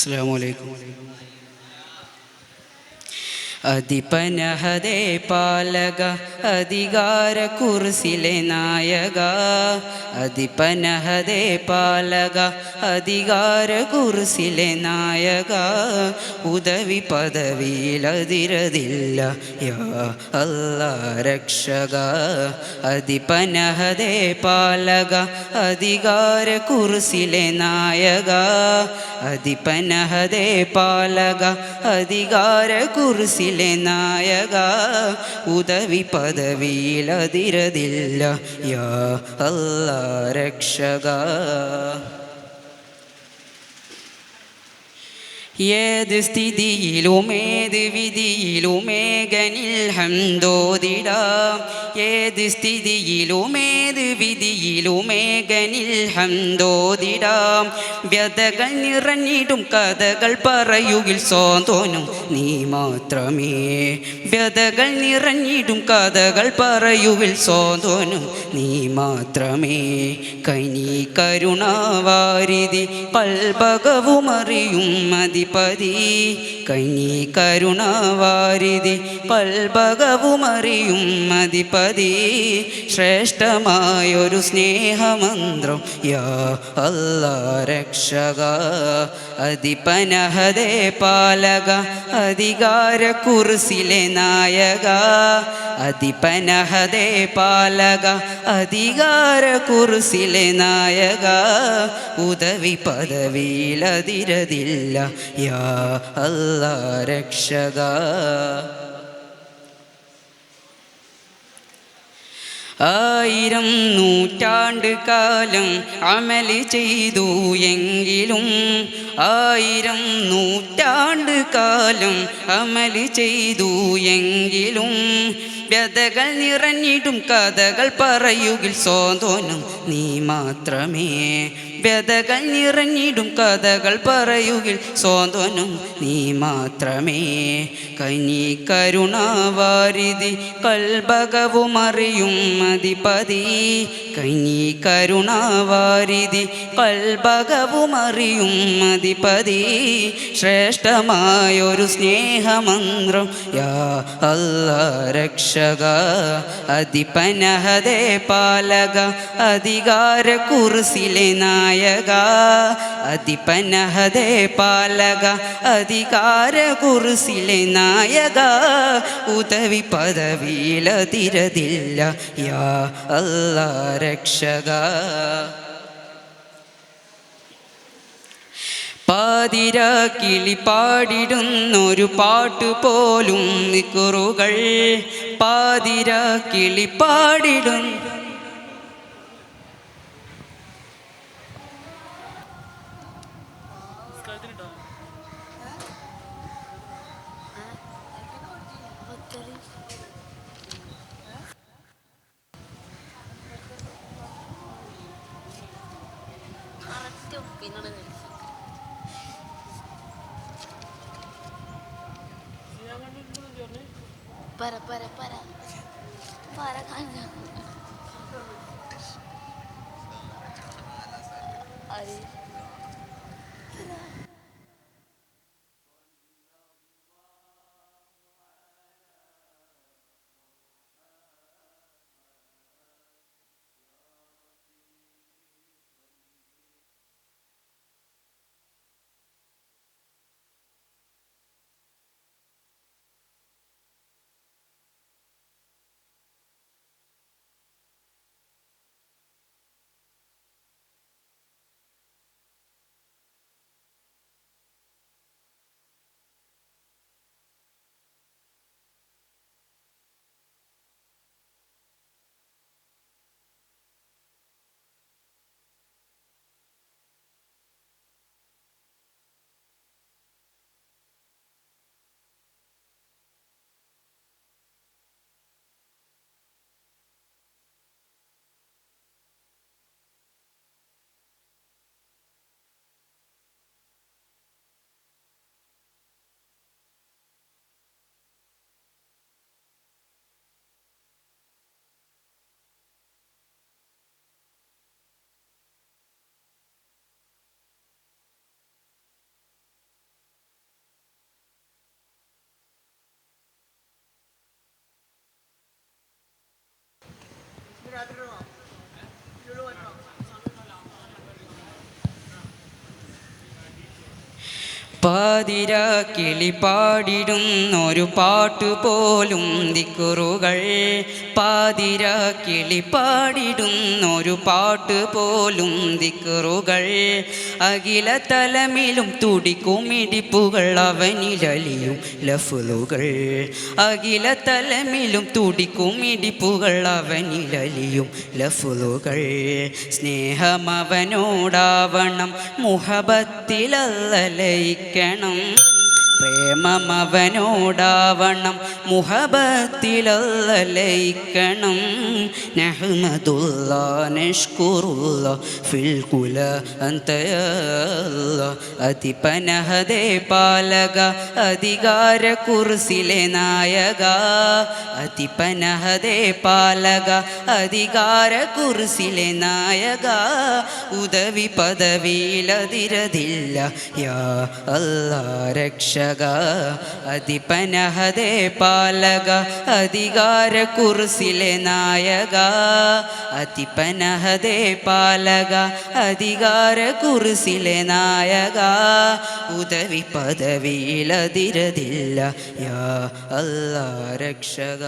അസ്സാം വലൈക്കും അധിപനഹദേ പാലക അധികാര കുർസിലെ നായക. അതിപനഹദേ പാലക അധികാര കുർസിലെ നായക. ഉദവി പദവിയിലതിരതില്ല യാ അല്ല രക്ഷക. അതിപനഹദേ പാലക അധികാര കുർസിലെ നായക. അതിപനഹദേ പാലക അധികാര കുർസിലെ നായക ഉദവി പദവിയിലതിരതില്ല. യാ അല്ലാ രക്ഷക. ഏത് സ്ഥിതിയിലും ഏത് വിധിയിലും ഏകനിൽ ഹന്തോതിടാം ഏത് സ്ഥിതിയിലും ഏത് വിധിയിലും ഏകനിൽ ഹന്തോതിടാം വ്യതകൾ നിറഞ്ഞിടും കഥകൾ പറയുകിൽ സ്വന്തോനും നീ മാത്രമേ. വ്യതകൾ നിറഞ്ഞിടും കഥകൾ പറയുകിൽ സ്വന്തോനും നീ മാത്രമേ. കനി കരുണാവാരിതി പൽഭകവുമറിയും മതിപതി കനി കരുണവാരിതി പൽഭകവുമറിയും മതിപതി. ശ്രേഷ്ഠമായൊരു സ്നേഹമന്ത്രം യാ അല്ല രക്ഷക. അതിപനഹദേ പാലക അധികാര കുറിസിലെ നായക. അധിപനഹദേ പാലക അധികാര കുറിസിലെ നായക ഉദവി പദവിയിലതിരതില്ല യാ അല്ല രക്ഷക. ആയിരം നൂറ്റാണ്ട് കാലം അമലി ചെയ്തു എങ്കിലും ആയിരം നൂറ്റാണ്ട് കാലം അമലി ചെയ്തു എങ്കിലും വ്യതകൾ നിറഞ്ഞിടും കഥകൾ പറയുകിൽ സ്വന്തോനും നീ മാത്രമേ വ്യതകൾ നിറഞ്ഞിടും കഥകൾ പറയുകിൽ സ്വന്തനും നീ മാത്രമേ. കനി കരുണാവാരിതി കൽഭകവും അറിയും മതിപതി. കനി കരുണാവാരിതി കൽഭകവും അറിയും മതിപതി. ശ്രേഷ്ഠമായൊരു സ്നേഹമന്ത്രം യാ അല്ല രക്ഷക. അധിപനഹദേ പാലക അധികാര കുർസിലെ നായക അധിപനഹദേ പാലക അധികാര കുറിസിലെ നായക ഉദവി പദവിയിലതിരതില്ല യാ അല്ല രക്ഷക. പാതിര കിളി പാടിടുന്നൊരു പാട്ട് പോലും നിക്കുറുകൾ പാതിര കിളി പാടിടും Para, para, para. Para kanya. отрывал. പാതിര കിളി പാടിടുന്നൊരു പാട്ടുപോലും ദിക്കുറുകൾ. പാതിര കിളി പാടിടുന്നൊരു പാട്ടുപോലും ദിക്കുറുകൾ. അഖില തലമിലും തുടിക്കും ഇടിപ്പുകൾ അവനിലലിയും ലഫുലുകൾ. അഖില തലമിലും തുടിക്കും ഇടിപ്പുകൾ അവനിലലിയും ലഫുലുകൾ. സ്നേഹമവനോടാവണം മുഹബത്തിലല്ലയിക്കണം പ്രേമമവനോടാവണം. മുഹബത്തിലല്ലയിക്കണം. നഹ്മദുല്ല നഷ്കുറുല്ല ഫിൽ കുല അതിപനഹദേ പാലക അധികാര കുർസിലെ നായക. അതിപനഹദേ പാലക അധികാര കുർസിലെ നായക. ഉദവി പദവിയിലതിരതില്ല. യാ അല്ലാ രക്ഷക അതിപനഹദേ പാലക അധികാര കുർസിലെ നായക അതിപനഹദേ പാലക അധികാര കുർസിലെ നായക. ഉദവി പദവിയിലതിരതില്ല യാ അല്ലാ രക്ഷക.